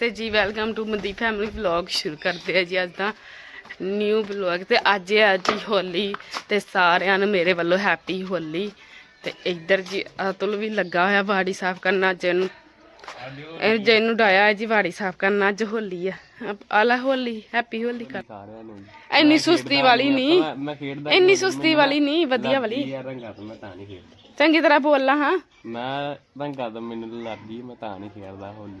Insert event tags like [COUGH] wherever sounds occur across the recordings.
ਤੇ ਜੀ welcome to ਮਦੀ ਫੈਮਿਲੀ ਵਲੌਗ ਸ਼ੁਰੂ ਕਰਦੇ ਆ ਜੀ ਅੱਜ ਦਾ ਨਿਊ ਵਲੌਗ ਤੇ ਅੱਜ ਹੈ ਜੀ ਹੋਲੀ ਤੇ ਸਾਰਿਆਂ ਨੂੰ ਮੇਰੇ ਵੱਲੋਂ ਹੈਪੀ ਹੋਲੀ ਤੇ ਇੱਧਰ ਜੀ ਅਤੁਲ ਵੀ ਲੱਗਾ ਹੋਇਆ ਬਾੜੀ ਸਾਫ਼ ਕਰਨਾ ਅੱਜ ਇਹਨੂੰ ਇਹ ਜਿਹਨੂੰ ਡਾਇਆ ਹੈ ਜੀ ਬਾੜੀ ਸਾਫ਼ ਕਰਨਾ ਅੱਜ ਹੋਲੀ ਆ। ਆਲਾ ਹੋਲੀ ਹੈਪੀ ਹੋਲੀ ਕਰ। ਸਾਰਿਆਂ ਨੂੰ। ਇੰਨੀ ਸੁਸਤੀ ਵਾਲੀ ਨਹੀਂ ਮੈਂ- ਖੇਡਦਾ ਇੰਨੀ ਸੁਸਤੀ ਵਾਲੀ ਨਹੀਂ ਵਧੀਆ ਵਾਲੀ। ਯਾਰ ਰੰਗਾ ਤੋਂ ਮੈਂ ਤਾਂ ਨਹੀਂ ਖੇਡਦਾ। ਚੰਗੀ ਤਰ੍ਹਾਂ ਬੋਲਣਾ ਹਾਂ। ਮੈਂ ਰੰਗਾ ਤੋਂ ਮੈਨੂੰ ਅਲਰਜੀ ਮੈਂ ਤਾਂ ਨਹੀਂ ਖੇਡਦਾ ਹੋਲੀ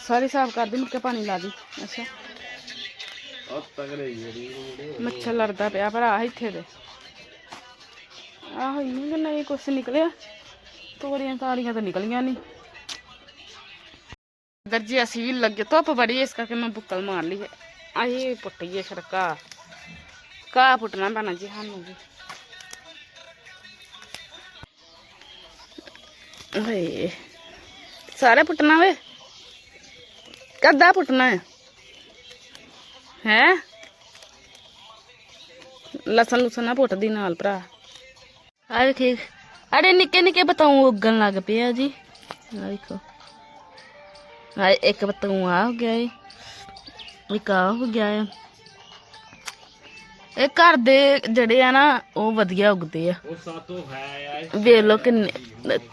सारी साफ़ कर दी मुके पानी ला दी। अच्छा। मच्छर लड़ता पाया पर इतने ते आहो, इ'यां गै नहीं कुछ निकलिया तोरिया तारियाँ तो निकलिया नहीं अगर जी अस भी लगे धुप्प बड़ी इस करके मैं बुक्कल मार ली है अही पुट्टी है छड़ा घाह घाह पैना जी सू जी सारे पुटना वे? ਓਏ ਸਾਰੇ ਪੁੱਟਣਾ ਵੇ ਕਦਾ ਪੁੱਟਣਾ ਹੈ ਹੈ ਲਸਣ ਲੁਸਣ ਨਾ ਪੁੱਟਦੀ ਨਾਲ ਭਰਾ ਆ ਵੇਖੇ ਅਰੇ ਨਿੱਕੇ ਨਿੱਕੇ ਬਤਾਉ ਉੱਗਣ ਲੱਗ ਪਿਆ ਜੀ ਆ ਵੇਖੋ ਆ ਇੱਕ ਬਤਾਉ ਆ ਹੋ ਗਿਆ ਏ ਇੱਕ ਆ ਹੋ ਗਿਆ ਏ ਇਹ ਘਰ ਦੇ ਜਿਹੜੇ ਆ ਨਾ ਉਹ ਵਧੀਆ ਉੱਗਦੇ ਆ ਉਹ ਸਾਤੋਂ ਹੈ ਯਾਰ ਵੇਖ ਲੋ ਕਿੰਨੇ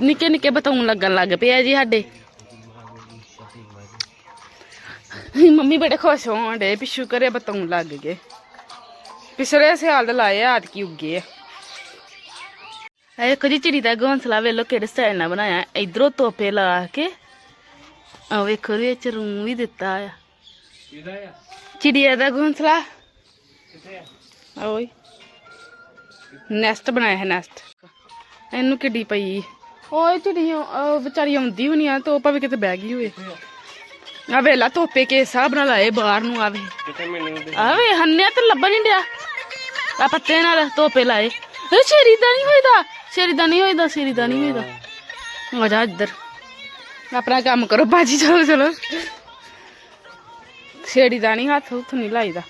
ਨਿੱਕੇ ਨਿੱਕੇ ਬਤਾਉ ਲੱਗਣ ਲੱਗ ਪਿਆ ਜੀ ਸਾਡੇ [LAUGHS] ਮੰਮੀ ਬੜੇ ਖੁਸ਼ ਹੋਣ ਡੇ ਪਿੱਛੂ ਕਰੇ ਬਤਾਉ ਲੱਗ ਗਏ। ਪਿਛਲੇ ਸਿਆਲ ਦੇ ਲਾਏ ਆ ਕੀ ਉੱਗੇ ਆ। ਇਹ ਕਦੀ ਚਿੜੀ ਦਾ ਘੋਂਸਲਾ ਵੇਖ ਲੋ ਕਿਹੜੇ ਸਟਾਈਲ ਨਾਲ ਬਣਾਇਆ ਇਧਰੋਂ ਤੋਪੇ ਲਾ ਕੇ ਆ ਵੇਖੋ ਇਹਦੇ ਵਿੱਚ ਰੂਮ ਵੀ ਦਿੱਤਾ ਆ। ਚਿੜੀਆ ਦਾ ਘੋਂਸਲਾ ਕਿੱਥੇ ਆ? ਓਏ ਨੈਸਟ ਬਣਾਇਆ ਹੈ ਨੈਸਟ ਇਹਨੂੰ ਕਿੱਡੀ ਪਈ। ਓਏ ਚਿੜੀ ਵਿਚਾਰੀ ਆਉਂਦੀ ਹੋਣੀ ਆ ਤੋਪਾ ਵੀ ਕਿਤੇ ਬਹਿ ਗਈ ਹੋਏ ਆ ਵੇਲਾ ਤੋਪੇ ਕੇ ਹਿਸਾਬ ਨਾਲ ਆਏ ਬਾਹਰ ਨੂੰ ਆਵੇ ਕਿੱਥੇ ਮੈਨੂੰ ਆਵੇ ਹੰਨਿਆ ਤੇ ਲੱਭਣ ਨਹੀਂ ਡਿਆ। ਆ ਪੱਤੇ ਨਾਲ ਤੋਪੇ ਲਾਏ। ਇਹ ਸ਼ੇਰੀ ਦਾ ਨਹੀਂ ਹੋਈਦਾ ਸ਼ੇਰੀ ਦਾ ਨਹੀਂ ਹੋਈਦਾ ਸ਼ੇਰੀ ਦਾ ਨਹੀਂ ਹੋਈਦਾ। ਆ ਜਾ ਇੱਧਰ। ਆਪਣਾ ਕੰਮ ਕਰੋ ਬਾਜੀ, ਚਲੋ ਚਲੋ। ਛੇੜੀ ਦਾ ਨਹੀਂ ਹੱਥ ਉੱਥ ਨਹੀਂ ਲਾਈਦਾ।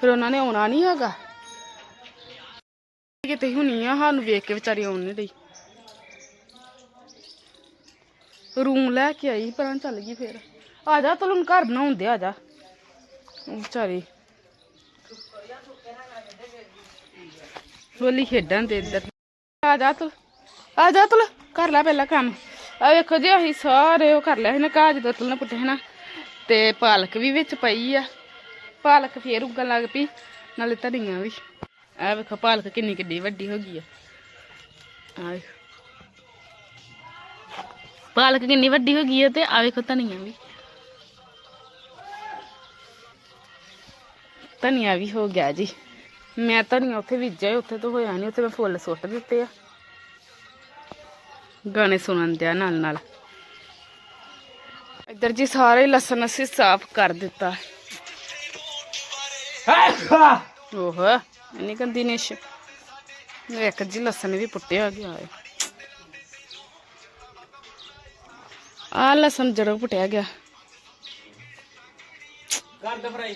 ਫਿਰ ਉਹਨਾਂ ਨੇ ਆਉਣਾ ਨਹੀਂ ਹੈਗਾ। ਕਿਤੇ ਹੁਣੀ ਆ, ਸਾਨੂੰ ਵੇਖ ਕੇ ਵਿਚਾਰੀ ਆਉਣ ਨਹੀਂ ਰਹੀ ਰੂਮ ਲੈ ਕੇ ਆਈ ਪਰਾਂ ਚੱਲ ਗਈ ਫਿਰ। ਆ ਜਾ ਤੈਨੂੰ ਘਰ ਬਣਾਉਂਦੇ ਆ ਜਾ ਉਹ ਵਿਚਾਰੀ ਬੋਲੀ ਖੇਡਾਂ ਦੇ ਇੱਧਰ ਆ ਜਾ ਤੂੰ ਆ ਜਾ ਤੂੰ ਕਰ ਲੈ ਪਹਿਲਾਂ ਕੰਮ ਆ ਵੇਖੋ ਜੀ ਅਸੀਂ ਸਾਰੇ ਉਹ ਕਰ ਲਿਆ ਸੀ ਨਾ ਕਾਜ ਦਾ ਤੁਲ ਨਾ ਪੁੱਟੇ ਨਾ ਤੇ ਪਾਲਕ ਵੀ ਵਿੱਚ ਪਈ ਆ ਪਾਲਕ ਫੇਰ ਉੱਗਣ ਲੱਗ ਪਈ ਨਾਲੇ ਧਨੀਆ ਵੀ ਆ ਵੇਖੋ ਪਾਲਕ ਕਿੰਨੀ ਕਿੱਡੀ ਵੱਡੀ ਹੋ ਗਈ ਆ ਆ ਵੇਖੋ ਪਾਲਕ ਕਿੰਨੀ ਵੱਡੀ ਹੋ ਗਈ ਹੈ ਤੇ ਆ ਵੇਖੋ ਧਨੀਆ ਵੀ ਧਨੀਆ ਵੀ ਹੋ ਗਿਆ ਜੀ ਮੈਂ ਧਨੀਆ ਉੱਥੇ ਬੀਜਿਆ ਸੀ, ਉੱਥੇ ਤਾਂ ਹੋਇਆ ਨਹੀਂ ਉੱਥੇ ਮੈਂ ਫੁੱਲ ਸੁੱਟ ਦਿੱਤੇ ਆ ਗਾਣੇ ਸੁਣਨ ਦਿਆ ਨਾਲ ਨਾਲ ਇੱਧਰ ਜੀ ਸਾਰੇ ਲਸਣ ਅਸੀਂ ਸਾਫ਼ ਕਰ ਦਿੱਤਾ ਓਹ ਇੰਨੀ ਗੰਦੀ ਨਿਸ਼ ਇੱਕ ਜੀ ਲਸਣ ਵੀ ਪੁੱਟਿਆ ਗਿਆ ਹੈ ਆ ਲਸਣ ਜੜੋਂ ਪੁੱਟਿਆ ਗਿਆ ਕਰ ਦੇ ਫਰਾਈ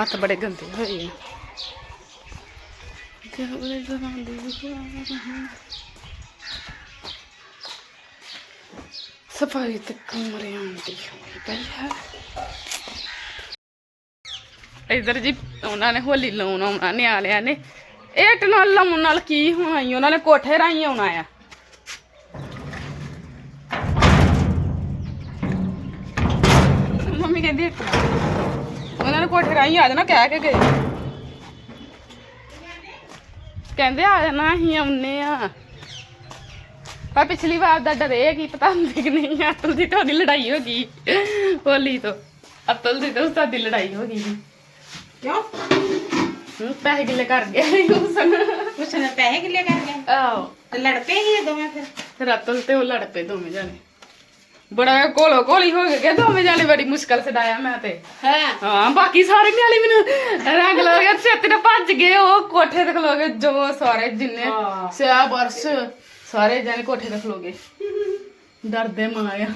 ਹੱਥ ਬੜੇ ਗੰਦੇ ਹੋਏ ਆ ਤੇ ਉਹਦੇ ਜ਼ਬਾਨ ਦੇ ਸਫਾਈ ਤੇ ਕਮਰੇ ਆਉਂਦੀ ਹੋਈ ਪਈ ਹੈ ਇਧਰ ਜੀ ਉਹਨਾਂ ਨੇ ਹੋਲੀ ਲਾਉਣ ਆਉਣਾ ਨਿਆਲਿਆਂ ਨੇ ਇਹ ਨਾਲ ਲਾਉਣ ਨਾਲ ਕੀ ਹੋਣਾ ਈ ਉਹਨਾਂ ਨੇ ਕੋਠੇ ਰਾਹੀਂ ਆਉਣਾ ਆ ਮੰਮੀ ਕਹਿੰਦੀ ਇੱਕ ਵਾਰ ਉਹਨਾਂ ਨੇ ਕੋਠੇ ਰਾਹੀਂ ਆ ਜਾਣਾ ਕਹਿ ਕੇ ਗਏ। ਕਹਿੰਦੇ ਆ ਜਾਣਾ ਅਸੀਂ ਆਉਨੇ ਆ। ਪਰ ਪਿਛਲੀ ਵਾਰ ਦਾ ਡਰੇ ਕੀ ਪਤਾ ਹੁੰਦੀ ਕਿ ਨਹੀਂ ਅਤਲ ਦੀ ਤਾਂ ਉਹਦੀ ਲੜਾਈ ਹੋ ਗਈ। ਹੋਲੀ ਤੋਂ। ਅਤਲ ਦੀ ਤਾਂ ਉਸਦੀ ਲੜਾਈ ਹੋ ਗਈ। ਕਿਉਂ? ਪੈਸੇ ਕਿੱਲੇ ਕਰ ਗਏ ਉਸ ਕੁਛ ਨਾ ਪੈਸੇ ਕਿੱਲੇ ਕਰ ਗਏ? ਆਓ ਤੇ ਲੜ ਪਏ ਇਹ ਦੋਵੇਂ ਫਿਰ? ਫਿਰ ਅਤਲ ਤੇ ਉਹ ਲੜ ਪਏ ਦੋਵੇਂ ਜਾਣੇ। ਬੜਾ ਕੋਲੋ ਕੋਲੀ ਹੋ ਗਏ ਦੋਵੇਂ ਜਾਣੇ ਬੜੀ ਮੁਸ਼ਕਲ ਸਡਾਇਆ ਮੈਂ ਤੇ ਹਾਂ ਹਾਂ ਬਾਕੀ ਸਾਰੇ ਨਿਆਲੇ ਮੈਨੂੰ ਰੰਗ ਲਾ ਕੇ ਛੇਤੀ ਨਾਲ ਭੱਜ ਗਏ ਉਹ ਕੋਠੇ ਤੇ ਖਲੋ ਗਏ ਜੋ ਸਾਰੇ ਜਿੰਨੇ ਹਾਂ। ਸਿਆ ਬਰਸ ਸਾਰੇ ਜਣੇ ਕੋਠੇ ਤੇ ਖਲੋ ਗਏ ਡਰਦੇ ਮਾਇਆ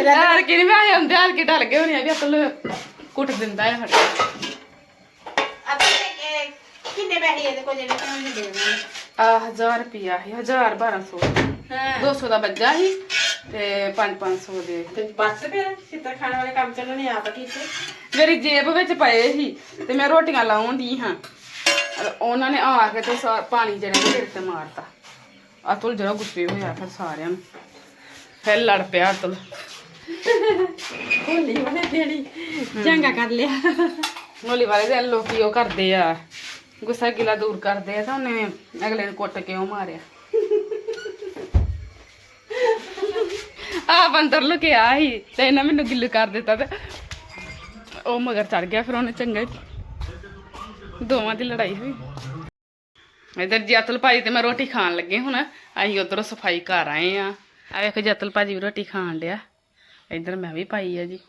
ਯਾਰ ਕਿ ਨਹੀਂ ਮੈਂ ਆਉਂਦੇ ਹਾਲ ਕੇ ਡਰ ਗਏ ਹੋਣੇ ਆ ਵੀ ਅਕਲ ਕੁੱਟ ਦਿੰਦਾ ਹੈ ਹਟ ਆਪਣੇ ਕਿੰਨੇ ਪੈਸੇ ਇਹਦੇ ਕੋਲ ਜਿਹੜੇ ਤੁਹਾਨੂੰ ਦੇ ਦੇਣੇ ਆ 1000 ਰੁਪਿਆ ਸੀ 1000 1200 ਹਾਂ 200 ਦਾ ਬੱਜਾ ਸੀ ਤੇ 5 500 ਦੇ। ਤੇ ਬਸ ਫਿਰ ਸਿੱਤਰ ਖਾਣ ਵਾਲੇ ਕੰਮ ਚੱਲਣੇ ਆਪ ਕੀਤੇ ਮੇਰੀ ਜੇਬ ਵਿੱਚ ਪਏ ਸੀ ਤੇ ਮੈਂ ਰੋਟੀਆਂ ਲਾਉਣ ਦੀ ਹਾਂ। ਅਹ ਉਹਨਾਂ ਨੇ ਆ ਕੇ ਤੇ ਸਾ- ਪਾਣੀ ਜਿਹੜੇ ਨੇ ਮੇਰੇ ਤੇ ਮਾਰਤਾ। ਅਤੁਲ ਜਿਹੜਾ ਗੁੱਸੇ ਹੋਇਆ ਫਿਰ ਸਾਰਿਆਂ ਨੂੰ। ਫਿਰ ਲੜ ਪਿਆ ਅਤੁਲ। ਹੋਲੀ ਉਹਨੇ ਦੇਣੀ ਚੰਗਾ ਕਰ ਲਿਆ। ਹੋਲੀ ਵਾਲੇ ਦਿਨ ਲੋਕੀ ਉਹ ਕਰਦੇ ਆ। ਗੁੱਸਾ ਗਿਲਾ ਦੂਰ ਕਰਦੇ ਆ ਤਾਂ ਉਹਨੇ ਅਗਲੇ ਨੂੰ ਕੁੱਟ ਕੇ ਉਹ ਮਾਰਿਆ। ਆ ਬੰਦਰ ਲੁਕਿਆ ਸੀ ਤੇ ਇਹਨਾਂ ਮੈਨੂੰ ਗਿੱਲ ਕਰ ਦਿੱਤਾ ਤੇ ਉਹ ਮਗਰ ਚੜ ਗਿਆ, ਫਿਰ ਉਹਨੇ ਚੰਗਾ ਦੋਵਾਂ ਦੀ ਲੜਾਈ ਹੋਈ। ਇਧਰ ਜਤਲ ਭਾਜੀ ਤੇ ਮੈਂ ਰੋਟੀ ਖਾਣ ਲੱਗੇ ਹੁਣ, ਅਸੀਂ ਉਧਰੋਂ ਸਫ਼ਾਈ ਕਰ ਆਏ ਆ ਆ ਵੇਖੋ ਜਤਲ ਭਾਜੀ ਵੀ ਰੋਟੀ ਖਾਣ ਡਿਆ। ਇਧਰ ਮੈਂ ਵੀ ਪਾਈ ਆ ਜੀ।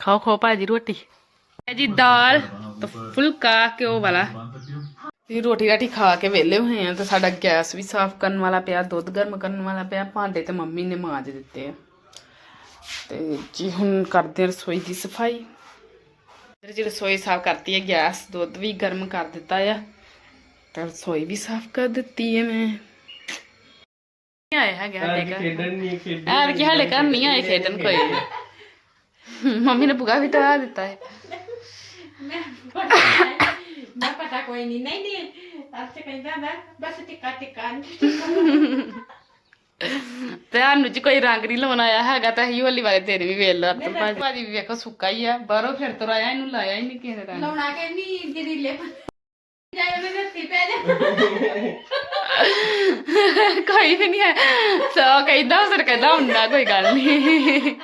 ਖਾਓ ਖਾਓ ਭਾਜੀ ਰੋਟੀ। ਜੀ ਦਾਲ ਤੇ ਫੁਲਕਾ ਘਿਓ ਵਾਲਾ। ਇਹ ਰੋਟੀ ਰਾਟੀ ਖਾ ਕੇ ਵਿਹਲੇ ਹੋਏ ਆ ਤੇ ਸਾਡਾ ਗੈਸ ਵੀ ਸਾਫ਼ ਕਰਨ ਵਾਲਾ ਪਿਆ ਦੁੱਧ ਗਰਮ ਕਰਨ ਵਾਲਾ ਪਿਆ ਭਾਂਡੇ ਤੇ ਮੰਮੀ ਨੇ ਮਾਂਜ ਦਿੱਤੇ ਆ ਤੇ ਜੀ ਹੁਣ ਕਰਦੇ ਆ ਰਸੋਈ ਦੀ ਸਫਾਈ ਇਧਰ ਜੀ ਰਸੋਈ ਸਾਫ਼ ਕਰਤੀ ਹੈ ਗੈਸ ਦੁੱਧ ਵੀ ਗਰਮ ਕਰ ਦਿੱਤਾ ਆ ਤੇ ਰਸੋਈ ਵੀ ਸਾਫ਼ ਕਰ ਦਿੱਤੀ ਹੈ ਮੈਂ ਨਹੀਂ ਆਇਆ ਹੈਗਾ ਸਾਡੇ ਘਰ ਖੇਡਣ ਨਹੀਂ ਖੇਡ ਐਰ ਕੀ ਹਾਲੇ ਘਰ ਨਹੀਂ ਆਏ ਖੇਡਣ ਕੋਈ ਮੰਮੀ ਨੇ ਪੁਗਾ ਵੀ ਟਾ ਦਿੱਤਾ ਹੈ ਮੈਂ ਪਤਾ ਕੋਈ ਨਹੀਂ ਨਹੀਂ ਨਹੀਂ ਅੱਜ ਕਹਿੰਦਾ ਮੈਂ ਬਸ ਟਿੱਕਾ ਟਿੱਕਾ ਤੁਹਾਨੂੰ ਜੀ ਕੋਈ ਰੰਗ ਨਹੀਂ ਲਾਉਣ ਆਇਆ ਹੈਗਾ ਤਾਂ ਅਸੀਂ ਹੋਲੀ ਵਾਲੇ ਦਿਨ ਵੀ ਵੇਲ ਲਾ ਭਾਜੀ ਭਾਜੀ ਵੀ ਵੇਖੋ ਸੁੱਕਾ ਹੀ ਆ ਬਾਹਰੋਂ ਫਿਰ ਤੁਰ ਆਇਆ ਇਹਨੂੰ ਲਾਇਆ ਹੀ ਨਹੀਂ ਕਿਸੇ ਰੰਗ ਲਾਉਣਾ ਕਹਿੰਦੀ ਜਰੀਲੇ ਜਾਏ ਉਹਨੇ ਰੱਤੀ ਪੈ ਜਾ ਕੋਈ ਵੀ ਨਹੀਂ ਹੈ ਸੋ ਕਹਿੰਦਾ ਉਸਰ ਕਹਿੰਦਾ ਹੁੰਦਾ ਕੋਈ ਗੱਲ ਨਹੀਂ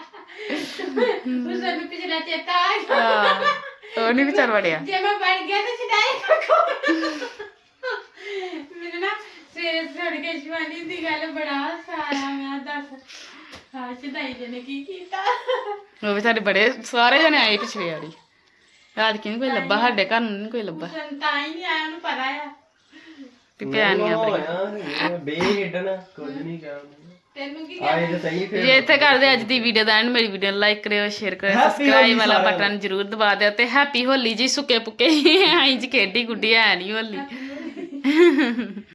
ਉਸ ਨੂੰ ਪਿਛਲਾ ਚੇਤਾ ਆ। ਹਾਂ ਉਹ ਨਹੀਂ ਵਿਚਾਰ ਵੜਿਆ। ਜੇ ਮੈਂ ਬਣ ਗਿਆ ਤਾਂ ਛਡਾਈ ਰੱਖੋ। ਮੈਨੂੰ ਨਾ ਸਵੇਰੇ ਸੁਣ ਕੇ ਸ਼ਿਵਾਨੀ ਦੀ ਗੱਲ ਬੜਾ ਸਾਰਾ ਮੈਂ ਦੱਸ ਹਾਂ ਛਡਾਈ ਜੀ ਨੇ ਕੀ ਕੀਤਾ। ਉਹ ਵਿਚਾਰੇ ਬੜੇ ਸਾਰੇ ਜਣੇ ਆਏ ਪਿਛਲੇ ਵਾਲੀ ਰਾਤ ਕੀ ਨੀ ਕੋਈ ਲੱਭਾ ਸਾਡੇ ਘਰ ਨੂੰ ਨਹੀਂ ਕੋਈ ਲੱਭਾ। ਸੰਤਾ ਹੀ ਨਹੀਂ ਆਇਆ ਉਹਨੂੰ ਪਤਾ ਆ। ਵੀ ਪਿਆਨੀਆਂ ਬੜੀਆਂ ਬੇ ਖੇਡਣਾ ਕੁਝ ਨਹੀਂ ਕਰਨਾ ਤੈਨੂੰ ਕੀ ਆਏ ਤੇ ਸਹੀ ਫਿਰ। ਜੇ ਇੱਥੇ ਕਰਦੇ ਅੱਜ ਦੀ ਵੀਡੀਓ ਦਾ ਐਂਡ ਮੇਰੀ ਵੀਡੀਓ ਨੂੰ ਲਾਈਕ ਕਰਿਓ ਸ਼ੇਅਰ ਕਰਿਓ Happy ਸਬਸਕ੍ਰਾਈਬ ਵਾਲਾ ਸਾਰਿਆਂ ਬਟਨ ਜ਼ਰੂਰ ਦਬਾ ਦਿਓ ਤੇ ਹੈਪੀ ਹੋਲੀ ਜੀ ਸੁੱਕੇ ਪੁੱਕੇ [LAUGHS] ਆਈ ਜੀ ਖੇਡੀ ਗੁੱਡੀ ਐ ਨਹੀਂ ਹੋਲੀ